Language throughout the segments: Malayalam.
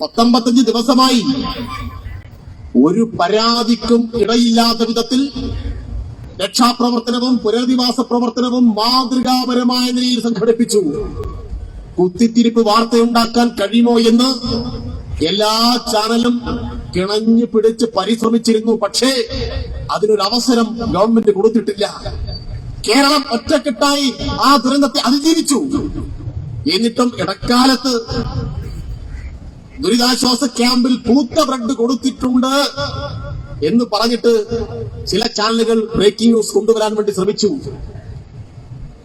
പത്തൊമ്പത്തഞ്ച് ദിവസമായി ഒരു പരാതിക്കും ഇടയില്ലാത്ത വിധത്തിൽ രക്ഷാപ്രവർത്തനവും പുനരധിവാസ പ്രവർത്തനവും മാതൃകാപരമായ നിലയിൽ സംഘടിപ്പിച്ചു. കുത്തിത്തിരിപ്പ് വാർത്തയുണ്ടാക്കാൻ കഴിയുമോ എന്ന് എല്ലാ ചാനലും കിണഞ്ഞു പിടിച്ച് പരിശ്രമിച്ചിരുന്നു. പക്ഷേ അതിനൊരു അവസരം ഗവൺമെന്റ് കൊടുത്തിട്ടില്ല. കേരളം ഒറ്റക്കെട്ടായി ആ ദുരന്തത്തെ അതിജീവിച്ചു. എന്നിട്ടും ഇടക്കാലത്ത് ദുരിതാശ്വാസ ക്യാമ്പിൽ പൂത്ത ബ്രെഡ് കൊടുത്തിട്ടുണ്ട് എന്ന് പറഞ്ഞിട്ട് ചില ചാനലുകൾ ബ്രേക്കിംഗ് ന്യൂസ് കൊണ്ടുവരാൻ വേണ്ടി ശ്രമിച്ചു.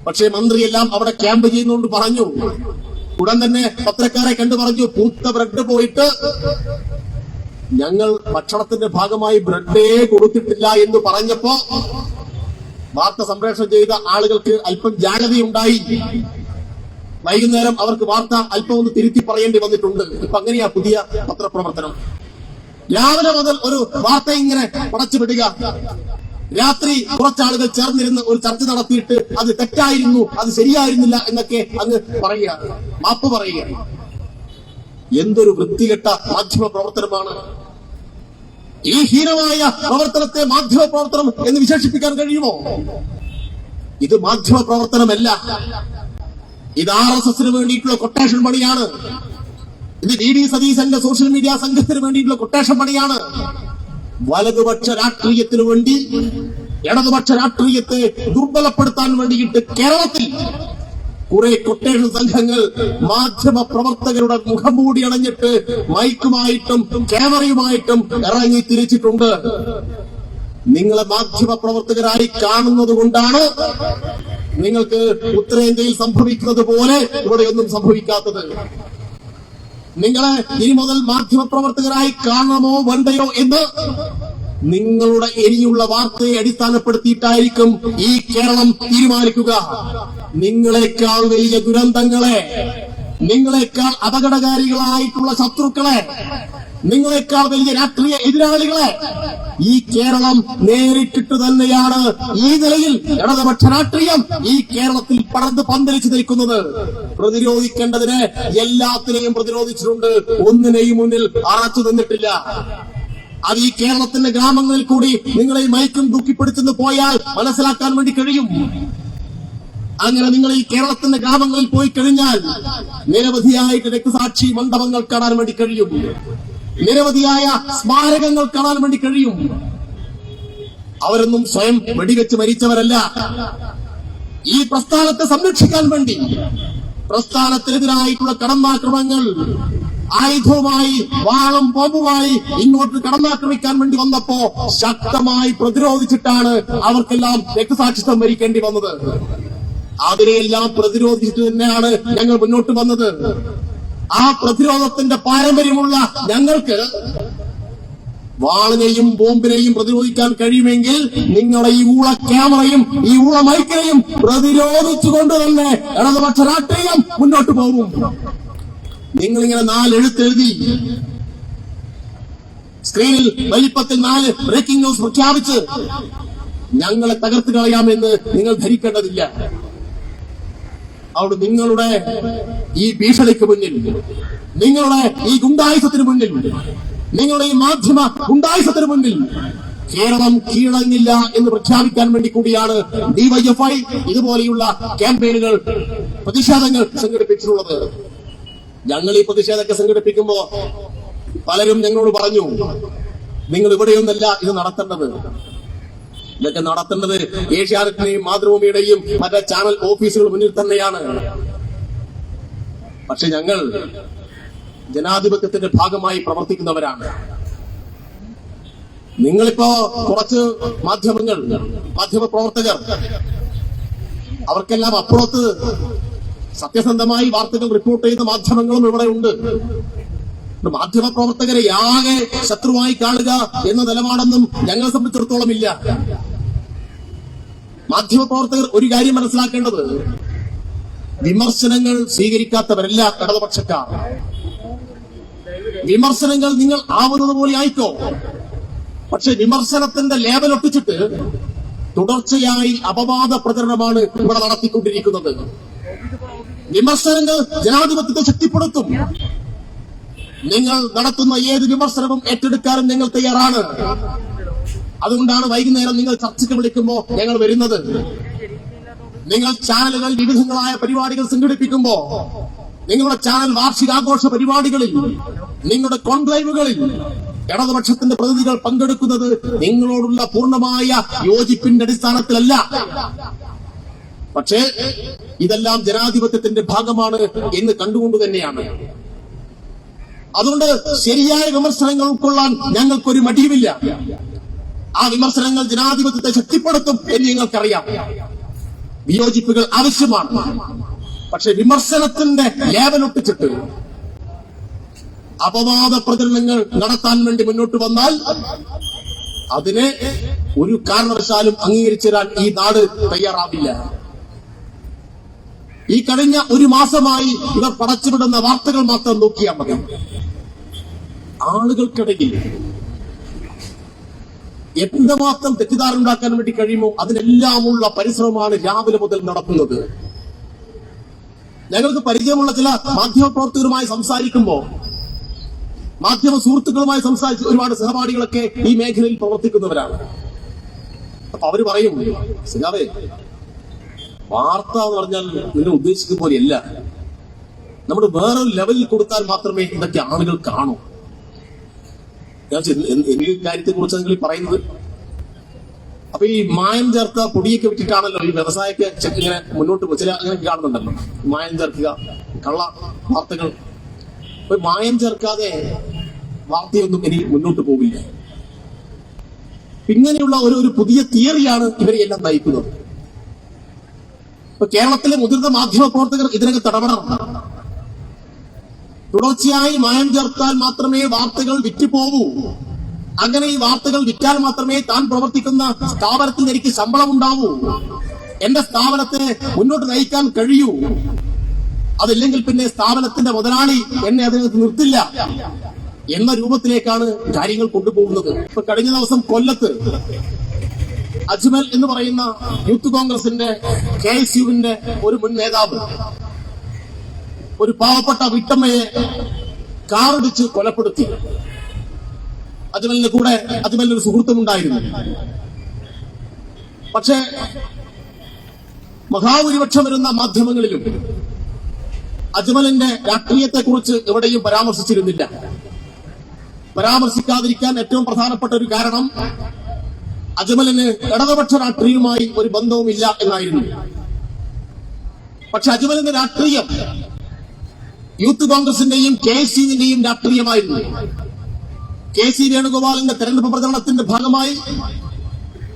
പക്ഷേ മന്ത്രിയെല്ലാം അവിടെ ക്യാമ്പ് ചെയ്യുന്നതുകൊണ്ട് പറഞ്ഞു. ഉടൻ തന്നെ പത്രക്കാരെ കണ്ടു പറഞ്ഞു പൂത്ത ബ്രെഡ് പോയിട്ട് ഞങ്ങൾ ഭക്ഷണത്തിന്റെ ഭാഗമായി ബ്രെഡേ കൊടുത്തിട്ടില്ല എന്ന് പറഞ്ഞപ്പോ വാർത്ത സംപ്രേഷണം ചെയ്ത ആളുകൾക്ക് അല്പം ജാഗ്രതയുണ്ടായി. വൈകുന്നേരം അവർക്ക് വാർത്ത അല്പം ഒന്ന് തിരുത്തി പറയേണ്ടി വന്നിട്ടുണ്ട്. ഇപ്പൊ അങ്ങനെയാ പുതിയ പത്രപ്രവർത്തനം. രാവിലെ മുതൽ ഒരു വാർത്ത ഇങ്ങനെ പടച്ചു വിടുക. രാത്രി കുറച്ചാളുകൾ ചേർന്നിരുന്ന് ഒരു ചർച്ച നടത്തിയിട്ട് അത് തെറ്റായിരുന്നു അത് ശരിയായിരുന്നില്ല എന്നൊക്കെ അങ്ങ് പറയുകയാണ്. മാപ്പ് പറയുകയാണ്. എന്തൊരു വൃത്തികെട്ട മാധ്യമ പ്രവർത്തനമാണ്. ഈ ഹീനമായ പ്രവർത്തനത്തെ മാധ്യമ പ്രവർത്തനം എന്ന് വിശേഷിപ്പിക്കാൻ കഴിയുമോ? ഇത് മാധ്യമ പ്രവർത്തനമല്ല. ഇത് ആർ എസ് എസിന് വേണ്ടിയിട്ടുള്ള കൊട്ടേഷൻ പണിയാണ്. ഇത് ഡി ഡി സതീശന്റെ സോഷ്യൽ മീഡിയ സംഘത്തിന് വേണ്ടിയിട്ടുള്ള കൊട്ടേഷൻ പണിയാണ്. വലതുപക്ഷ രാഷ്ട്രീയത്തിന് വേണ്ടി ഇടതുപക്ഷ രാഷ്ട്രീയത്തെ ദുർബലപ്പെടുത്താൻ വേണ്ടിയിട്ട് കേരളത്തിൽ കുറെ കൊട്ടേഷൻ സംഘങ്ങൾ മാധ്യമ പ്രവർത്തകരുടെ മുഖം മൂടി അണഞ്ഞിട്ട് മൈക്കുമായിട്ടും ക്യാമറയുമായിട്ടും ഇറങ്ങി തിരിച്ചിട്ടുണ്ട്. നിങ്ങളെ മാധ്യമ പ്രവർത്തകരായി കാണുന്നത് കൊണ്ടാണ് നിങ്ങൾക്ക് ഉത്തരേന്ത്യയിൽ സംഭവിക്കുന്നത് പോലെ ഇവിടെയൊന്നും സംഭവിക്കാത്തത്. നിങ്ങളെ ഇനി മുതൽ മാധ്യമപ്രവർത്തകരായി കാണണമോ വേണ്ടയോ എന്ന് നിങ്ങളുടെ ഇനിയുള്ള വാർത്തയെ അടിസ്ഥാനപ്പെടുത്തിയിട്ടായിരിക്കും ഈ കേരളം തീരുമാനിക്കുക. നിങ്ങളെക്കാൾ വലിയ ദുരന്തങ്ങളെ നിങ്ങളെക്കാൾ അപകടകാരികളായിട്ടുള്ള ശത്രുക്കളെ നിങ്ങളെക്കാൾ വലിയ രാഷ്ട്രീയ എതിരാളികളെ ഈ കേരളം നേരിട്ടിട്ട് തന്നെയാണ് ഈ നിലയിൽ ഇടതുപക്ഷ രാഷ്ട്രീയം ഈ കേരളത്തിൽ പടർന്ന് പന്തലിച്ചു നിൽക്കുന്നത്. പ്രതിരോധിക്കേണ്ടതിന് എല്ലാത്തിനെയും പ്രതിരോധിച്ചിട്ടുണ്ട്. ഒന്നിനെയും മുന്നിൽ അറച്ചു നിന്നിട്ടില്ല അത് ഈ കേരളത്തിന്റെ ഗ്രാമങ്ങളിൽ കൂടി നിങ്ങളെ മയക്കും തൂക്കിപ്പിടിച്ചെന്ന് പോയാൽ മനസ്സിലാക്കാൻ വേണ്ടി കഴിയും. അങ്ങനെ നിങ്ങൾ ഈ കേരളത്തിന്റെ ഗ്രാമങ്ങളിൽ പോയി കഴിഞ്ഞാൽ നിരവധിയായിട്ട് രക്തസാക്ഷി മണ്ഡപങ്ങൾ കാണാൻ വേണ്ടി കഴിയും. നിരവധിയായ സ്മാരകങ്ങൾ കാണാൻ വേണ്ടി കഴിയും. അവരൊന്നും സ്വയം വെടിവെച്ച് മരിച്ചവരല്ല. ഈ പ്രസ്ഥാനത്തെ സംരക്ഷിക്കാൻ വേണ്ടി പ്രസ്ഥാനത്തിനെതിരായിട്ടുള്ള കടന്നാക്രമങ്ങൾ ആയുധവുമായി വാളും ബോംബുമായി ഇങ്ങോട്ട് കടന്നാക്രമിക്കാൻ വേണ്ടി വന്നപ്പോ ശക്തമായി പ്രതിരോധിച്ചിട്ടാണ് അവർക്കെല്ലാം രക്തസാക്ഷിത്വം വരിക്കേണ്ടി വന്നത്. അതിനെയെല്ലാം പ്രതിരോധിച്ചിട്ട് തന്നെയാണ് ഞങ്ങൾ മുന്നോട്ട് വന്നത്. ആ പ്രതിരോധത്തിന്റെ പാരമ്പര്യമുള്ള ഞങ്ങൾക്ക് വാളിനെയും ബോംബിനെയും പ്രതിരോധിക്കാൻ കഴിയുമെങ്കിൽ നിങ്ങളെ ഈ ഊള ക്യാമറയും ഈ ഊള മൈക്കിനെയും പ്രതിരോധിച്ചുകൊണ്ട് തന്നെ ഇടതുപക്ഷ രാഷ്ട്രീയം മുന്നോട്ട് പോകും. നിങ്ങളിങ്ങനെ നാല് എഴുത്തെഴുതി സ്ക്രീനിൽ വലിപ്പത്തിൽ നാല് ബ്രേക്കിംഗ് ന്യൂസ് പ്രഖ്യാപിച്ച് ഞങ്ങളെ തകർത്ത് കളയാമെന്ന് നിങ്ങൾ ധരിക്കേണ്ടതില്ല. അവിടെ നിങ്ങളുടെ ഈ ഭീഷണിക്ക് മുന്നിൽ നിങ്ങളുടെ ഈ ഗുണ്ടായുസത്തിന് മുന്നിൽ നിങ്ങളുടെ ഈ മാധ്യമ ഗുണ്ടായുസത്തിന് മുന്നിൽ കേരളം കീഴടങ്ങില്ല എന്ന് പ്രഖ്യാപിക്കാൻ വേണ്ടി കൂടിയാണ് ഡിവൈഎഫ്ഐ ഇതുപോലെയുള്ള ക്യാമ്പയിനുകൾ പ്രതിഷേധങ്ങൾ സംഘടിപ്പിച്ചിട്ടുള്ളത്. ഞങ്ങൾ ഈ പ്രതിഷേധമൊക്കെ സംഘടിപ്പിക്കുമ്പോ പലരും ഞങ്ങളോട് പറഞ്ഞു നിങ്ങൾ ഇവിടെയൊന്നല്ല ഇത് നടത്തേണ്ടത്. ഇതൊക്കെ നടത്തേണ്ടത് ഏഷ്യാനെറ്റിന്റെയും മാതൃഭൂമിയുടെയും മറ്റേ ചാനൽ ഓഫീസുകൾ മുന്നിൽ തന്നെയാണ്. പക്ഷെ ഞങ്ങൾ ജനാധിപത്യത്തിന്റെ ഭാഗമായി പ്രവർത്തിക്കുന്നവരാണ്. നിങ്ങളിപ്പോ കുറച്ച് മാധ്യമങ്ങൾ മാധ്യമ പ്രവർത്തകർ അവർക്കെല്ലാം അപ്പുറത്ത് സത്യസന്ധമായി വാർത്തകൾ റിപ്പോർട്ട് ചെയ്യുന്ന മാധ്യമങ്ങളും ഇവിടെ ഉണ്ട്. മാധ്യമ പ്രവർത്തകരെ ആകെ ശത്രുവായി കാണുക എന്ന നിലപാടൊന്നും ഞങ്ങളെ സംബന്ധിച്ചിടത്തോളം ഇല്ല. മാധ്യമ പ്രവർത്തകർ ഒരു കാര്യം മനസ്സിലാക്കേണ്ടത്. വിമർശനങ്ങൾ സ്വീകരിക്കാത്തവരല്ല ഇടതുപക്ഷക്കാർ. വിമർശനങ്ങൾ നിങ്ങൾ ആവുന്നത് പോലെ ആയിക്കോ? പക്ഷെ വിമർശനത്തിന്റെ ലേബൽ ഒട്ടിച്ചിട്ട് തുടർച്ചയായി അപവാദ പ്രചരണമാണ് ഇവിടെ നടത്തിക്കൊണ്ടിരിക്കുന്നത്. വിമർശനങ്ങൾ ജനാധിപത്യത്തെ ശക്തിപ്പെടുത്തും. നിങ്ങൾ നടത്തുന്ന ഏത് വിമർശനവും ഏറ്റെടുക്കാനും നിങ്ങൾ തയ്യാറാണ്. അതുകൊണ്ടാണ് വൈകുന്നേരം നിങ്ങൾ ചർച്ചയ്ക്ക് വിളിക്കുമ്പോൾ ഞങ്ങൾ വരുന്നത്. നിങ്ങൾ ചാനലുകൾ വിവിധങ്ങളായ പരിപാടികൾ സംഘടിപ്പിക്കുമ്പോ നിങ്ങളുടെ ചാനൽ വാർഷികാഘോഷ പരിപാടികളിൽ നിങ്ങളുടെ കോൺക്ലേവുകളിൽ ഇടതുപക്ഷത്തിന്റെ പ്രതിനിധികൾ പങ്കെടുക്കുന്നത് നിങ്ങളോടുള്ള പൂർണമായ യോജിപ്പിന്റെ അടിസ്ഥാനത്തിലല്ല. പക്ഷേ ഇതെല്ലാം ജനാധിപത്യത്തിന്റെ ഭാഗമാണ് എന്ന് കണ്ടുകൊണ്ട് തന്നെയാണ്. അതുകൊണ്ട് ശരിയായ വിമർശനങ്ങൾ ഉൾക്കൊള്ളാൻ ഞങ്ങൾക്കൊരു മടിയുമില്ല. ആ വിമർശനങ്ങൾ ജനാധിപത്യത്തെ ശക്തിപ്പെടുത്തും എന്ന് നിങ്ങൾക്കറിയാം. വിയോജിപ്പുകൾ ആവശ്യമാണ്. പക്ഷെ വിമർശനത്തിന്റെ ലേവനൊട്ടിച്ചിട്ട് അപവാദ പ്രചരണങ്ങൾ നടത്താൻ വേണ്ടി മുന്നോട്ട് വന്നാൽ അതിനെ ഒരു കാരണവശാലും അംഗീകരിച്ചിരാൻ ഈ നാട് തയ്യാറാവില്ല. ഈ കഴിഞ്ഞ ഒരു മാസമായി ഇവർ പടച്ചുവിടുന്ന വാർത്തകൾ മാത്രം നോക്കിയാൽ മതി. ആളുകൾക്കിടയിൽ എന്തുമാത്രം തെറ്റിദ്ധാരണ വേണ്ടി കഴിയുമോ അതിനെല്ലാമുള്ള പരിശ്രമമാണ് രാവിലെ മുതൽ നടക്കുന്നത്. ഞങ്ങൾക്ക് പരിചയമുള്ള ചില മാധ്യമ പ്രവർത്തകരുമായി സംസാരിക്കുമ്പോ മാധ്യമ സുഹൃത്തുക്കളുമായി സംസാരിച്ച ഒരുപാട് സഹപാഠികളൊക്കെ ഈ മേഖലയിൽ പ്രവർത്തിക്കുന്നവരാണ്. അപ്പൊ അവർ പറയും സിനാവേ വാർത്ത എന്ന് പറഞ്ഞാൽ നിങ്ങൾ ഉദ്ദേശിക്കുന്ന പോലെയല്ല. നമ്മൾ വേറൊരു ലെവലിൽ കൊടുത്താൽ മാത്രമേ ഇതൊക്കെ ആളുകൾ കാണൂ. എന്ത് കാര്യത്തെ കുറിച്ച് നിങ്ങൾ ഈ പറയുന്നത്? അപ്പൊ ഈ മായം ചേർത്ത പൊടിയൊക്കെ വിറ്റിട്ടാണല്ലോ ഈ വ്യവസായക്ക് ചെ- ഇങ്ങനെ മുന്നോട്ട് ചില അങ്ങനെ കാണുന്നുണ്ടല്ലോ. മായം ചേർക്കുക കള്ള വാർത്തകൾ. അപ്പൊ മായം ചേർക്കാതെ വാർത്തയൊന്നും ഇനി മുന്നോട്ട് പോവില്ല. ഇങ്ങനെയുള്ള ഒരു ഒരു പുതിയ തിയറിയാണ് ഇവരെ എല്ലാം നയിക്കുന്നത്. ഇപ്പൊ കേരളത്തിലെ മുതിർന്ന മാധ്യമ പ്രവർത്തകർ ഇതിനകത്ത് ഇടപെടണം തുടർച്ചയായി മായം ചേർത്താൽ മാത്രമേ വാർത്തകൾ വിറ്റുപോകൂ. അങ്ങനെ ഈ വാർത്തകൾ വിറ്റാൽ മാത്രമേ താൻ പ്രവർത്തിക്കുന്ന സ്ഥാപനത്തിൽ എനിക്ക് ശമ്പളം ഉണ്ടാവൂ. എന്റെ സ്ഥാപനത്തെ മുന്നോട്ട് നയിക്കാൻ കഴിയൂ. അതില്ലെങ്കിൽ പിന്നെ സ്ഥാപനത്തിന്റെ മുതലാളി എന്നെ അതിനകത്ത് നിർത്തില്ല എന്ന രൂപത്തിലേക്കാണ് കാര്യങ്ങൾ കൊണ്ടുപോകുന്നത്. ഇപ്പൊ കഴിഞ്ഞ ദിവസം കൊല്ലത്ത് അജ്മൽ എന്ന് പറയുന്ന യൂത്ത് കോൺഗ്രസിന്റെ കെ എസ് യുവിന്റെ ഒരു മുൻ നേതാവ് ഒരു പാവപ്പെട്ട വിട്ടമ്മയെ കാറിടിച്ച് കൊലപ്പെടുത്തി. അജ്മലിന്റെ കൂടെ അജ്മലിന് ഒരു സുഹൃത്തുമുണ്ടായിരുന്നു. പക്ഷേ മഹാഭൂരിപക്ഷം വരുന്ന മാധ്യമങ്ങളിലും അജ്മലിന്റെ രാഷ്ട്രീയത്തെ കുറിച്ച് എവിടെയും പരാമർശിച്ചിരുന്നില്ല. പരാമർശിക്കാതിരിക്കാൻ ഏറ്റവും പ്രധാനപ്പെട്ട ഒരു കാരണം അജ്മലിന് ഇടതുപക്ഷ രാഷ്ട്രീയവുമായി ഒരു ബന്ധവുമില്ല എന്നായിരുന്നു. പക്ഷെ അജ്മലിന്റെ രാഷ്ട്രീയം യൂത്ത് കോൺഗ്രസിന്റെയും കെ എസ് യുവിന്റെയും രാഷ്ട്രീയമായിരുന്നു. കെ സി വേണുഗോപാലിന്റെ തെരഞ്ഞെടുപ്പ് പ്രചരണത്തിന്റെ ഭാഗമായി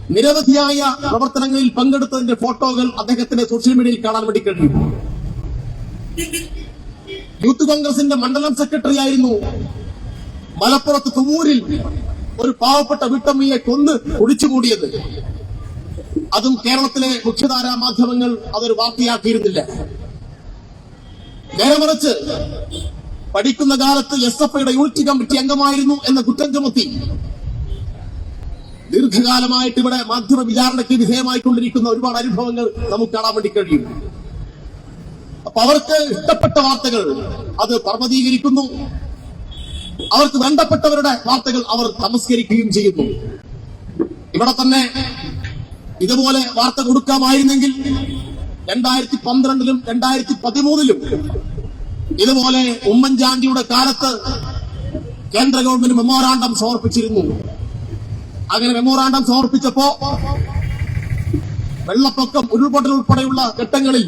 നിരവധിയായ പ്രവർത്തനങ്ങളിൽ പങ്കെടുത്തതിന്റെ ഫോട്ടോകൾ അദ്ദേഹത്തിന്റെ സോഷ്യൽ മീഡിയയിൽ കാണാൻ വേണ്ടി കഴിഞ്ഞു. യൂത്ത് കോൺഗ്രസിന്റെ മണ്ഡലം സെക്രട്ടറി ആയിരുന്നു. മലപ്പുറത്ത് തുവൂരിൽ ഒരു പാവപ്പെട്ട വീട്ടമ്മയെ കൊന്ന് ഒഴിച്ചുകൂടിയത് അതും കേരളത്തിലെ മുഖ്യധാരാ മാധ്യമങ്ങൾ അതൊരു വാർത്തയാക്കിയിരുന്നില്ല. നേരെ മറിച്ച് പഠിക്കുന്ന കാലത്ത് എസ് എഫ് ഐയുടെ യൂണിറ്റ് കമ്മിറ്റി അംഗമായിരുന്നു എന്ന കുറ്റം ചുമത്തി ദീർഘകാലമായിട്ട് ഇവിടെ മാധ്യമ വിചാരണയ്ക്ക് വിധേയമായിക്കൊണ്ടിരിക്കുന്ന ഒരുപാട് അനുഭവങ്ങൾ നമുക്ക് കാണാൻ വേണ്ടി കഴിയും. അപ്പൊ അവർക്ക് ഇഷ്ടപ്പെട്ട വാർത്തകൾ അത് പർവതീകരിക്കുന്നു അവർക്ക് വേണ്ടപ്പെട്ടവരുടെ വാർത്തകൾ അവർ തമസ്കരിക്കുകയും ചെയ്യുന്നു. ഇവിടെ തന്നെ ഇതുപോലെ വാർത്ത കൊടുക്കാമായിരുന്നെങ്കിൽ രണ്ടായിരത്തി പന്ത്രണ്ടിലും രണ്ടായിരത്തി പതിമൂന്നിലും ഇതുപോലെ ഉമ്മൻചാണ്ടിയുടെ കാലത്ത് കേന്ദ്ര ഗവൺമെന്റ് മെമ്മോറാണ്ടം സമർപ്പിച്ചിരുന്നു. അങ്ങനെ മെമ്മോറാണ്ടം സമർപ്പിച്ചപ്പോ വെള്ളപ്പൊക്കം ഉരുൾപൊട്ടൽ ഉൾപ്പെടെയുള്ള ഘട്ടങ്ങളിൽ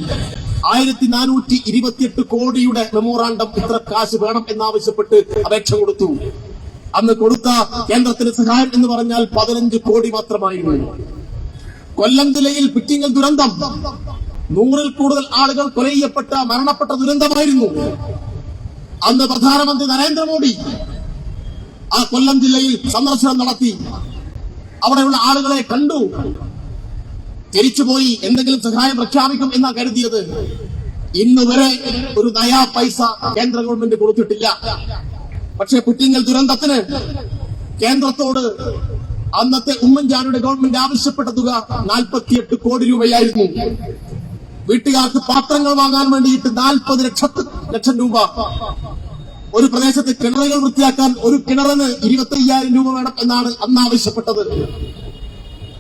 ആയിരത്തി നാനൂറ്റി ഇരുപത്തിയെട്ട് കോടിയുടെ മെമ്മോറാണ്ടം ഇത്ര കാശ് വേണം എന്നാവശ്യപ്പെട്ട് അപേക്ഷ കൊടുത്തു. അന്ന് കൊടുത്ത കേന്ദ്രത്തിന് സഹായം എന്ന് പറഞ്ഞാൽ പതിനഞ്ച് കോടി മാത്രമായിരുന്നു. കൊല്ലം ജില്ലയിൽ പിറ്റിങ്ങൽ ദുരന്തം. നൂറിൽ കൂടുതൽ ആളുകൾ കൊല ചെയ്യപ്പെട്ട മരണപ്പെട്ട ദുരന്തമായിരുന്നു. അന്ന് പ്രധാനമന്ത്രി നരേന്ദ്രമോദി ആ കൊല്ലം ജില്ലയിൽ സന്ദർശനം നടത്തി. അവിടെയുള്ള ആളുകളെ കണ്ടു. തിരിച്ചുപോയി എന്തെങ്കിലും സഹായം പ്രഖ്യാപിക്കും എന്നാ കരുതിയത്. ഇന്ന് വരെ ഒരു നയാ പൈസ കേന്ദ്ര ഗവൺമെന്റ് കൊടുത്തിട്ടില്ല. പക്ഷേ പുറ്റിങ്ങൽ ദുരന്തത്തിന് കേന്ദ്രത്തോട് അന്നത്തെ ഉമ്മൻചാണ്ടിയുടെ ഗവൺമെന്റ് ആവശ്യപ്പെട്ട തുക നാൽപ്പത്തിയെട്ട് കോടി രൂപയായിരുന്നു. വീട്ടുകാർക്ക് പാത്രങ്ങൾ വാങ്ങാൻ വേണ്ടിയിട്ട് നാൽപ്പത് ലക്ഷത്തി ലക്ഷം രൂപ. ഒരു പ്രദേശത്ത് കിണറുകൾ വൃത്തിയാക്കാൻ ഒരു കിണറിന് ഇരുപത്തി അയ്യായിരം രൂപ വേണം എന്നാണ് അന്ന് ആവശ്യപ്പെട്ടത്.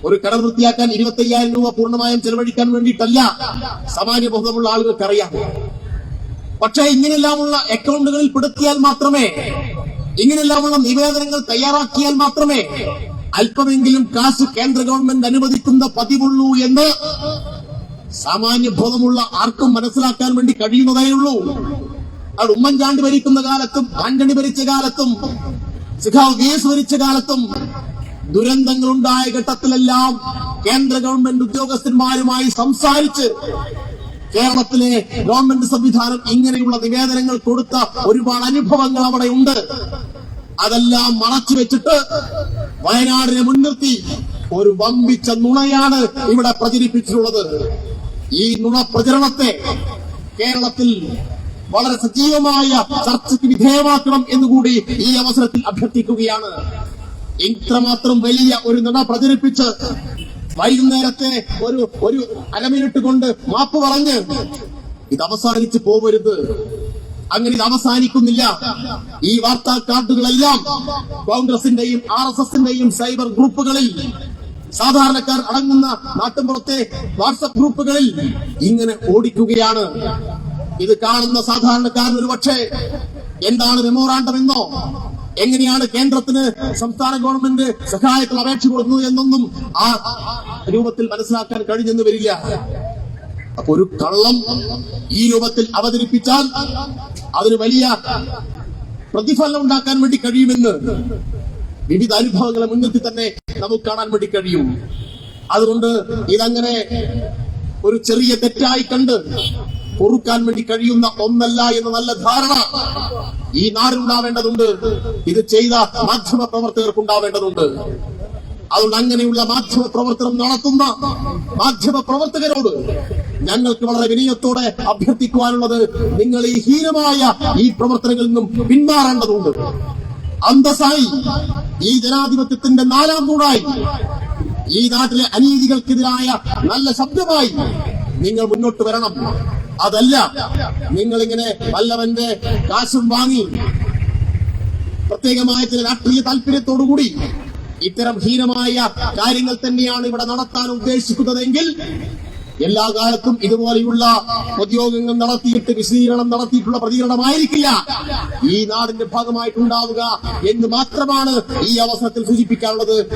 ഒരു കിണർ വൃത്തിയാക്കാൻ ഇരുപത്തി അയ്യായിരം രൂപ പൂർണമായും ചെലവഴിക്കാൻ വേണ്ടിയിട്ടല്ല സാമാന്യ ബോധമുള്ള ആളുകൾക്കറിയാം. പക്ഷേ ഇങ്ങനെയെല്ലാമുള്ള അക്കൗണ്ടുകളിൽ പെടുത്തിയാൽ മാത്രമേ ഇങ്ങനെയെല്ലാമുള്ള നിവേദനങ്ങൾ തയ്യാറാക്കിയാൽ മാത്രമേ അല്പമെങ്കിലും കാശ് കേന്ദ്ര ഗവൺമെന്റ് അനുവദിക്കുന്ന പതിവുള്ളൂ എന്ന് സാമാന്യ ബോധമുള്ള ആർക്കും മനസ്സിലാക്കാൻ വേണ്ടി കഴിയുന്നതേ ഉള്ളൂ. അത് ഉമ്മൻചാണ്ടി ഭരിക്കുന്ന കാലത്തും ആന്റണി ഭരിച്ച കാലത്തും സിഖാവ് വി ഭരിച്ച കാലത്തും ദുരന്തങ്ങൾ ഉണ്ടായ ഘട്ടത്തിലെല്ലാം കേന്ദ്ര ഗവൺമെന്റ് ഉദ്യോഗസ്ഥന്മാരുമായി സംസാരിച്ച് കേരളത്തിലെ ഗവൺമെന്റ് സംവിധാനം ഇങ്ങനെയുള്ള നിവേദനങ്ങൾ കൊടുത്ത ഒരുപാട് അനുഭവങ്ങൾ അവിടെ ഉണ്ട്. അതെല്ലാം മറച്ചു വെച്ചിട്ട് വയനാടിനെ മുൻനിർത്തി ഒരു വമ്പിച്ച നുണയാണ് ഇവിടെ പ്രചരിപ്പിച്ചിട്ടുള്ളത്. ഈ നുണപ്രചരണത്തെ കേരളത്തിൽ വളരെ സജീവമായ ചർച്ചയ്ക്ക് വിധേയമാക്കണം എന്നുകൂടി ഈ അവസരത്തിൽ അഭ്യർത്ഥിക്കുകയാണ്. ഇത്രമാത്രം വലിയ ഒരു നുണ പ്രചരിപ്പിച്ച് വൈകുന്നേരത്തെ ഒരു ഒരു അലമിനിട്ട് കൊണ്ട് മാപ്പ് പറഞ്ഞ് ഇത് അവസാനിച്ച് പോവരുത്. അങ്ങനെ ഇത് അവസാനിക്കുന്നില്ല. ഈ വാർത്താ കാർഡുകളെല്ലാം കോൺഗ്രസിന്റെയും ആർ എസ് എസിന്റെയും സൈബർ ഗ്രൂപ്പുകളിൽ സാധാരണക്കാർ അടങ്ങുന്ന നാട്ടുമ്പുറത്തെ വാട്സപ്പ് ഗ്രൂപ്പുകളിൽ ഇങ്ങനെ ഓടിക്കുകയാണ്. ഇത് കാണുന്ന സാധാരണക്കാരൻ ഒരു പക്ഷേ എന്താണ് മെമ്മോറാണ്ടം എന്നോ എങ്ങനെയാണ് കേന്ദ്രത്തിന് സംസ്ഥാന ഗവൺമെന്റ് സഹായത്തിൽ അപേക്ഷ കൊടുക്കുന്നത് എന്നൊന്നും ആ രൂപത്തിൽ മനസ്സിലാക്കാൻ കഴിഞ്ഞെന്ന് വരില്ല. അപ്പൊ ഒരു കള്ളം ഈ രൂപത്തിൽ അവതരിപ്പിച്ചാൽ അതിന് വലിയ പ്രതിഫലം ഉണ്ടാക്കാൻ വേണ്ടി കഴിയുമെന്ന് വിവിധ അനുഭവങ്ങളെ മുൻനിർത്തി തന്നെ നമുക്ക് കാണാൻ വേണ്ടി കഴിയും. അതുകൊണ്ട് ഇതങ്ങനെ ഒരു ചെറിയ തെറ്റായി കണ്ട് പൊറുക്കാൻ വേണ്ടി കഴിയുന്ന ഒന്നല്ല എന്ന നല്ല ധാരണ ഈ നാടിനുണ്ടാവേണ്ടതുണ്ട്. ഇത് ചെയ്ത മാധ്യമ പ്രവർത്തകർക്ക് ഉണ്ടാവേണ്ടതുണ്ട് അതുകൊണ്ട് അങ്ങനെയുള്ള മാധ്യമ പ്രവർത്തനം നടത്തുന്ന മാധ്യമ പ്രവർത്തകരോട് ഞങ്ങൾക്ക് വളരെ വിനയത്തോടെ അഭ്യർത്ഥിക്കുവാനുള്ളത് നിങ്ങൾ ഈ ഹീനമായ ഈ പ്രവർത്തനങ്ങളിൽ നിന്നും പിന്മാറേണ്ടതുണ്ട്. അന്തസ്സായി. ഈ ജനാധിപത്യത്തിന്റെ നാലാം കൂടായി. ഈ നാട്ടിലെ അനീതികൾക്കെതിരായ നല്ല ശബ്ദമായി നിങ്ങൾ മുന്നോട്ട് വരണം. അതല്ല നിങ്ങൾ ഇങ്ങനെ വല്ലവന്റെ കാശും വാങ്ങി പ്രത്യേകമായ ചില രാഷ്ട്രീയ താല്പര്യത്തോടുകൂടി ഇത്തരം ഹീനമായ കാര്യങ്ങൾ തന്നെയാണ് ഇവിടെ നടത്താൻ ഉദ്ദേശിക്കുന്നതെങ്കിൽ എല്ലാ കാലത്തും ഇതുപോലെയുള്ള ഉദ്യോഗങ്ങൾ നടത്തിയിട്ട് വിശദീകരണം നടത്തിയിട്ടുള്ള പ്രതികരണമായിരിക്കില്ല. ഈ നാടിന്റെ ഭാഗമായിട്ടുണ്ടാവുക എന്ന് മാത്രമാണ് ഈ അവസരത്തിൽ സൂചിപ്പിക്കാനുള്ളത്.